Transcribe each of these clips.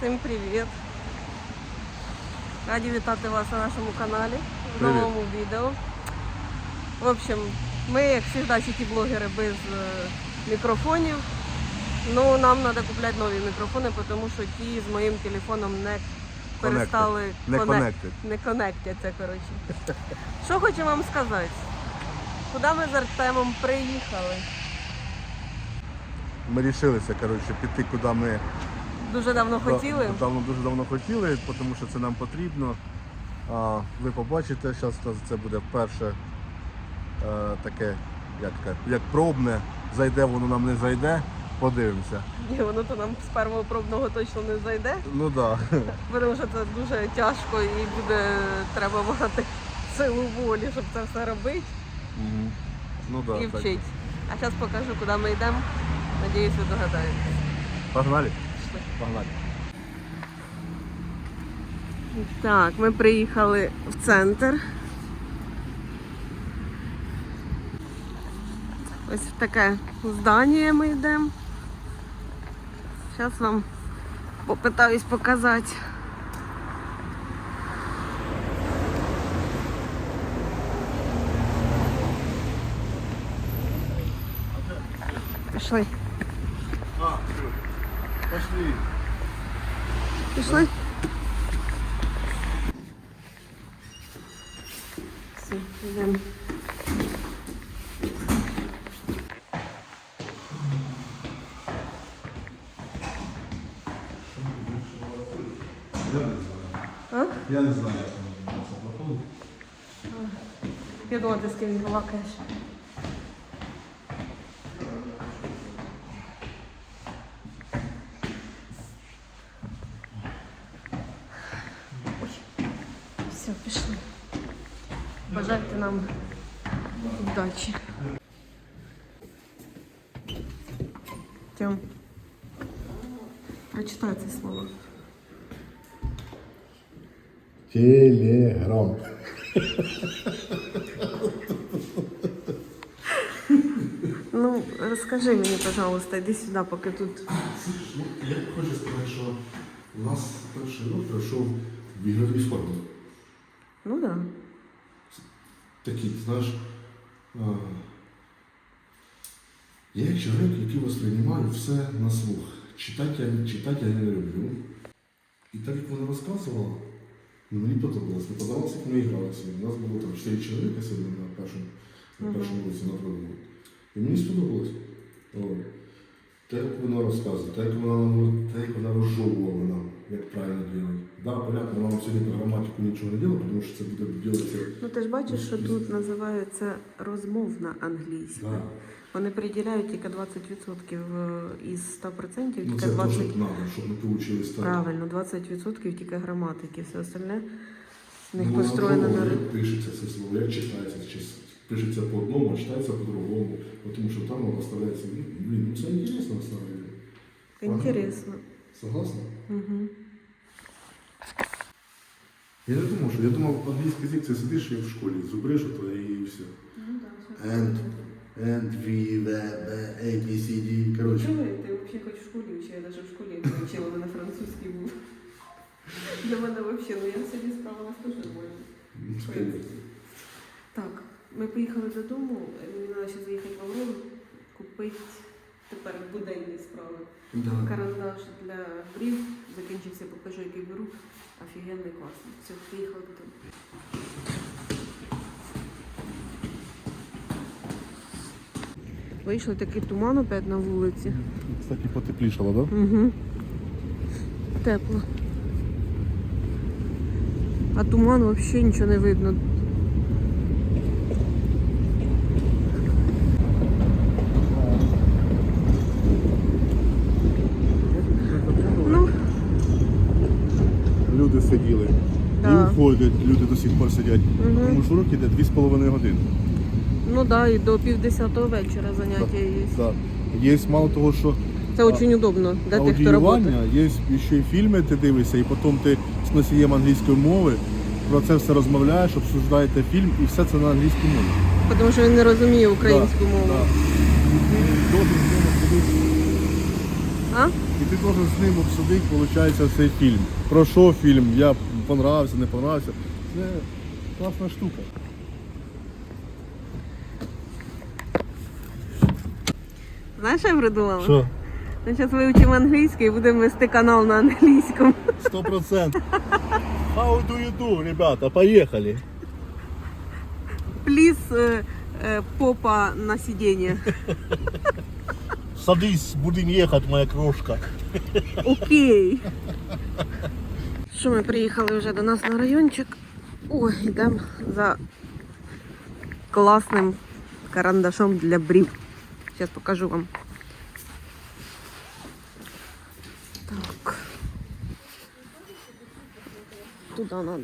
Всім привіт! Раді вітати вас на нашому каналі в Привіт. новому відео. В общем, ми, як завжди, ті блогери без е, мікрофонів. Ну, нам треба купляти нові мікрофони, тому що ті з моїм телефоном не перестали Не не конектяться, коротше. Що хочу вам сказати? Куди ми з Артемом приїхали? Ми вирішилися, коротше, піти, куди ми Дуже давно хотіли. да- давно, дуже давно хотіли, тому що це нам потрібно. А, ви побачите, зараз це буде перше е, таке, як, як пробне. Зайде воно нам не зайде, подивимося. Ні, воно то нам з першого пробного точно не зайде. Ну так. Да. Тому що це дуже тяжко і буде треба мати силу волі, щоб це все робити Мгм. Ну да, і так. А зараз покажу, куди ми йдемо. Надіюсь, ви догадаєтесь. Погнали? Пішли. Погнали. Так, ми приїхали в центр. Ось в таке здання ми йдемо. Зараз вам попитаюсь показати. Пішли. А, пошли. Пішли? Все, йдемо. А? Я не знаю, як воно це проходить. Я думала, ти з ким балакаєш. Бажайте нам удачі. Тьом. Прочитай це слово. Телеграм. Ну, розкажи мені, пожалуйста, іди сюди, поки тут. Ну, я хочу сказати, що у нас перший рок пройшов в ігровій формі. Ну так. Да. Ти знаєш, я як чоловік, який восприймаю все на слух. Читати я, читати я не люблю. І так як вона розказувала, ну, мені подобалось. Не подобалося, як ми грали сьогодні. У нас було там 4 чоловіка сьогодні на першому, на першому році на другому. І мені сподобалось. Те, як вона розказує, те, як вона, розжовувала нам, як правильно робити. Да, понятно, нам сьогодні про граматику нічого не робила, тому що це буде робитися. Ну ти ж бачиш, що тут називається розмовна англійська. Да. Вони приділяють тільки 20% із 100%, Ну, тільки це 20%. треба, щоб ми получились так. Правильно, 20% тільки граматики, все остальне з них Ну, построєно на як пишеться це слово, як читається, чи пишеться по одному, а читається по-другому, тому що там воно оставляється. Ну, Блін, ну це інтересно на самом деле. інтересно. Согласна? Угу. Я не думав, що я думав, англійський язик це сидиш як в школі, зубриш ото і все. And, and, V, V, B, A, B, C, D, коротше. Чого ти взагалі хоч в школі вчив? Я навіть в школі не вчила, вона французький був. Для мене взагалі, ну я сьогодні справилась дуже нормально. Ну. Так, ми поїхали додому, мені треба ще заїхати в Аврору, купити тепер буденні справи. Да. Карандаш для брів, закінчився, покажу, який беру. Офігенний класний. Все, приїхали додому. Вийшли такий туман опять на вулиці. Кстати, потеплішало, так? Да? Угу. Тепло. А туман взагалі нічого не видно. Ну, Люди сиділи. Входять, люди до сих пор сидять. Мгм. Тому що урок іде 2,5 години. ну да, і до півдесятого вечора заняття є. Да. Є мало того, що Це дуже удобно для тих, хто працює. є ще й фільми, ти дивишся, і потім ти з носієм англійської мови про це все розмовляєш, обсуждаєте фільм, і все це на англійській мові. Тому що він не розуміє українську Да, мову. да. А? І ти должен з ним обсудити, виходить, цей фільм. Про що фільм, я понравився, не понравився. Це класна штука. Знаєш, що я придумала? Що? Ми зараз вивчимо англійський і будемо вести канал на англійському. Сто процентов. How do you do, ребята? Поехали. Пліс е, е, попа на сидіння. Садись, будем ехать, моя крошка. Окей. Що ми приїхали вже до нас на райончик. Ой, йдемо за класним карандашом для брів. Зараз покажу вам. Так. Туди треба.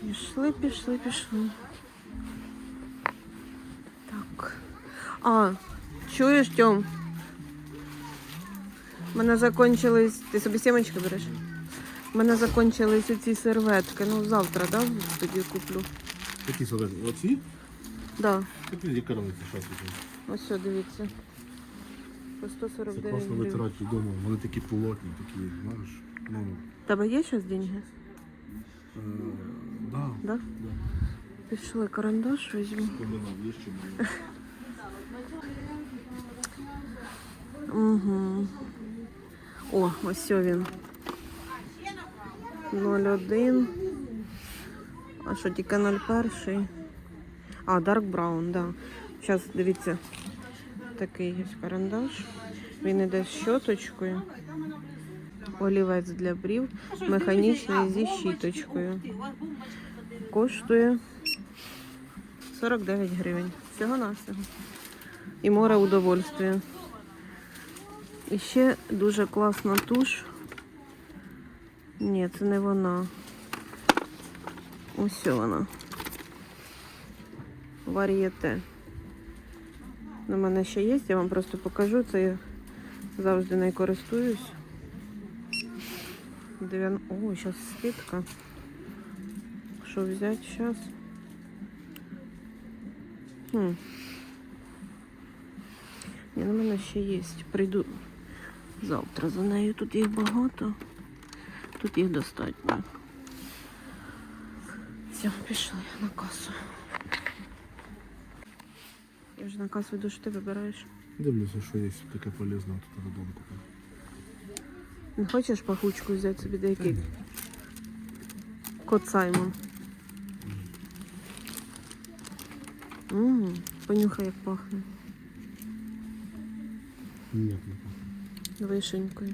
Пішли, пішли, пішли. Так. А, чуєш, Тьом? У мене закончились. Ти собі сімечки береш? У мене закончились ці серветки. Ну, завтра, да? Тоді куплю. Які солодкі? Оці? Да. Які лікарниці зараз Ось все, дивіться. По Це 149 класно гривень. витирати вдома. Вони такі плотні, такі, знаєш. Ну, Тебе є щось деньги? е, да. Да? Пішли карандаш візьму. Комбинат є ще. Угу. О, ось він. 01. А що тільки 01? А, Dark Brown, да. Зараз дивіться. Такий є карандаш. Він іде з щоточкою. Олівець для брів. Механічний зі щіточкою. Коштує 49 гривень. Всього навсього І море удовольствия. І ще дуже класна туш. Ні, це не вона. Ось вона. Вар'єте. У мене ще є, я вам просто покажу. Це я завжди не користуюсь. Дев'ян... О, зараз скидка. Що взяти зараз? Хм. Ні, на мене ще є. Прийду завтра за нею. Тут їх багато. Тут їх достатньо. Все, пішли на касу. Я вже на касу йду, що ти вибираєш. Дивлюся, що є таке полезне тут додому купити. Не хочеш пахучку взяти собі деякий? Кот Саймон. Ммм, понюхай, як пахне. Ні, не пахне. Вишенькою.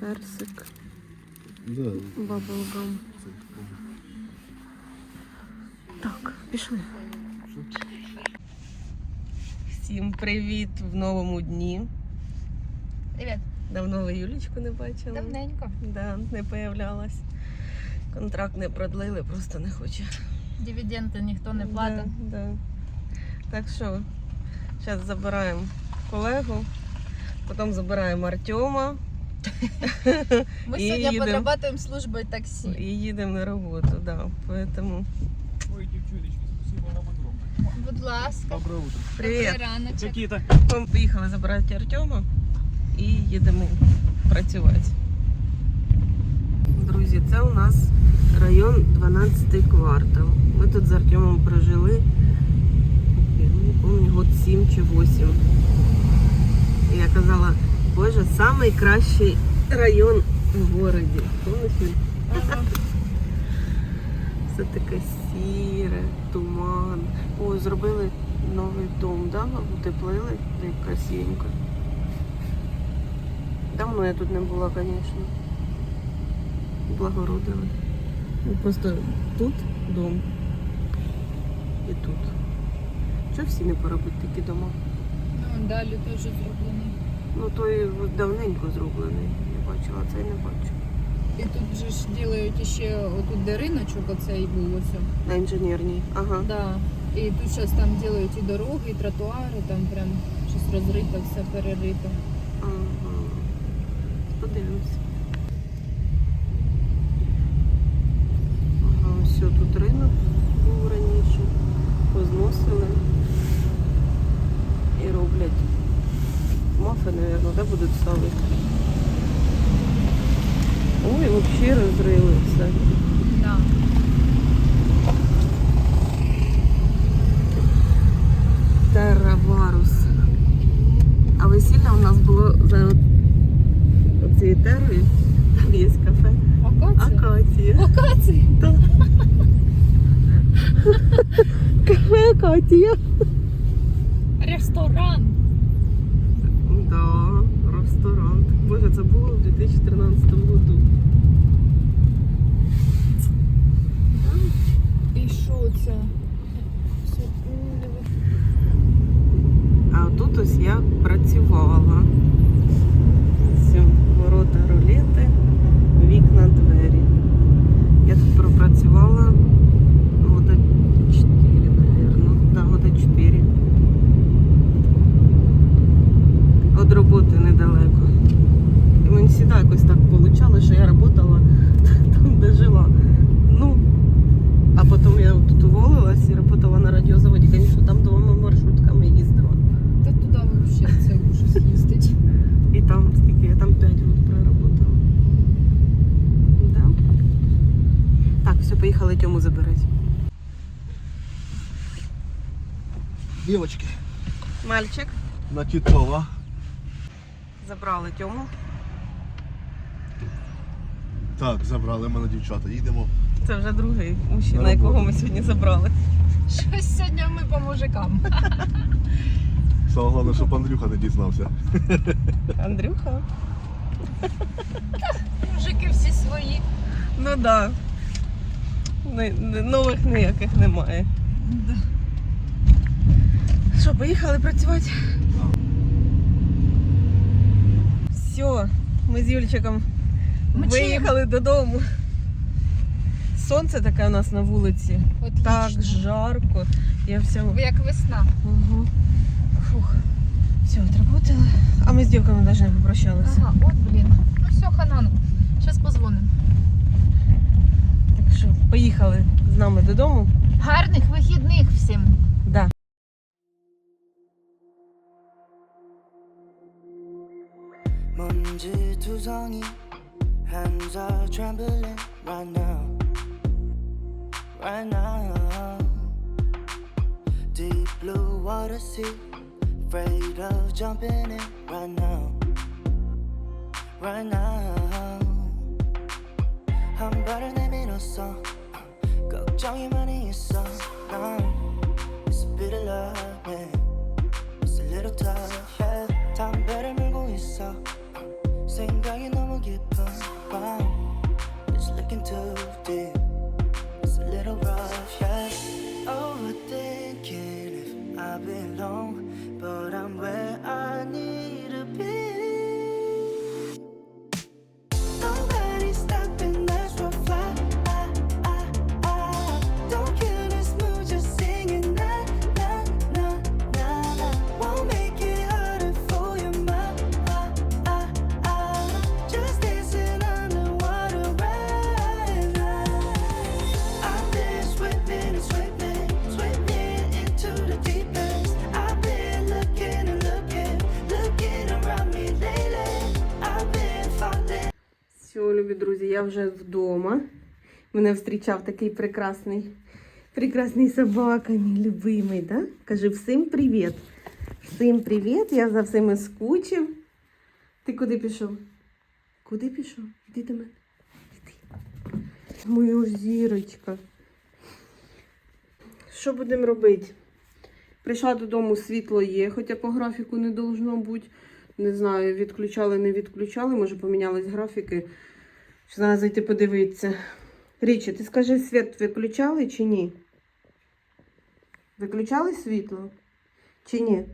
Персик, Да, баблгам. Так, пішли. Всім привіт в новому дні. Привіт. Давно ви Юлічку не бачили. Давненько. Да, не появлялась. Контракт не продлили, просто не хоче. Дивіденди ніхто не платить. Да, да. Так що, зараз забираємо колегу, потім забираємо Артема Ми І сьогодні їдемо. подрабатуємо службою таксі. і їдемо на роботу. Да. Поэтому Ой, девчулечки, спасибо на подробно. Будь ласка. Доброе утро. привіт. Добрий раночок. Какие-то Ми поїхали забирати Артема і їдемо працювати. Друзі, це у нас район 12 квартал. Ми тут з Артемом прожили, я не пам'ятаю, год 7 чи 8. І я казала, боже, найкращий район в городі. Помниш? Все таке сіре, туман. О, зробили новий дом, да? Утеплили, й красивенько. Давно я тут не була, звісно. Благородили. Ну, Просто тут дом. І тут. Чого всі не поробити такі дома? Ну, далі теж зроблений. Ну той давненько зроблений. Я бачила, а цей не бачу. І тут же ж ділають ще отут де риночок оцей був ось. На інженерній. Ага. Да. І тут зараз там ділають і дороги, і тротуари, там прям щось розрито, все перерито. Ага. Подивимось. Ага, ось тут ринок був раніше. Позносили і роблять мафини да, будуть ставити. Ой, взагалі розрили все. Да. Терра Варус. А весілля у нас було за цією терою. Там є кафе. Акація? Акація. Акація? Да. Кафе Акація. Ресторан. Да, ресторан. Боже, це було в 2013 году. І що це? А тут ось я працювала. Ось ворота рулети, вікна двері. Я тут пропрацювала года 4, мабуть. Да, года 4. От роботи недалеко. І мені завжди якось так вийшло, що я працювала там, де жила. Ну, а потім я тут уволилась і працювала на радіозаводі. Звісно, там двома маршрутками їздила. Та туди взагалі це ужас їздить. І там скільки я там 5 років проработала. Да? Так, все, поїхали Тьому забирати. Дівочки, Мальчик. на Тітова. Забрали Тьому. Так, забрали мене дівчата. Їдемо. Це вже другий мужчина, На якого ми сьогодні забрали. Щось сьогодні ми по мужикам. Саме головне, щоб Андрюха не дізнався. Андрюха. Мужики всі свої. Ну так. Да. Нових ніяких немає. Да. Що, поїхали працювати? Все, ми з Юльчиком Ми виїхали додому. Сонце таке у нас на вулиці. Отлично. Так жарко. Я вся. Як весна. Угу. Фух. Все, отработали. А ми з дівками навіть не попрощалися. Ага, от блін. Ну все, ханану. Зараз позвонимо. Так що поїхали з нами додому. Гарних вихідних всім. 투성이 hands are trembling right now right now deep blue water sea afraid of jumping in right now right now 한 발을 내밀었어 걱정이 많이 Все, любі друзі, я вже вдома. Мене зустрічав такий прекрасний, прекрасний собака, мій любимий, да? Кажи всім привіт. Всім привіт, я за всіми скучив. Ти куди пішов? Куди пішов? Іди до мене. Іди. Моя зірочка. Що будемо робити? Прийшла додому, світло є, хоча по графіку не должно бути. Не знаю, відключали, не відключали, може помінялись графіки. Що треба зайти подивитися. Річі, ти скажи, світ виключали чи ні? Виключали світло? Чи ні?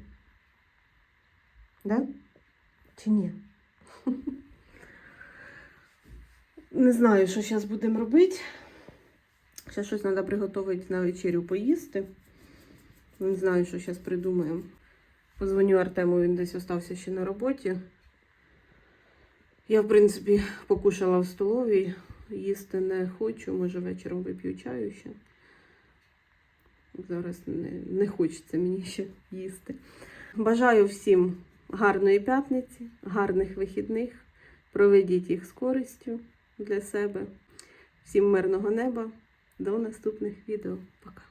Да? Чи ні? Не знаю, що зараз будемо робити. Зараз щось треба приготувати на вечерю поїсти. Не знаю, що зараз придумаємо. Позвоню Артему, він десь остався ще на роботі. Я, в принципі, покушала в столовій, їсти не хочу, може вечором вип'ю чаю ще. Зараз не, не хочеться мені ще їсти. Бажаю всім гарної п'ятниці, гарних вихідних. Проведіть їх з користю для себе. Всім мирного неба. До наступних відео. Пока.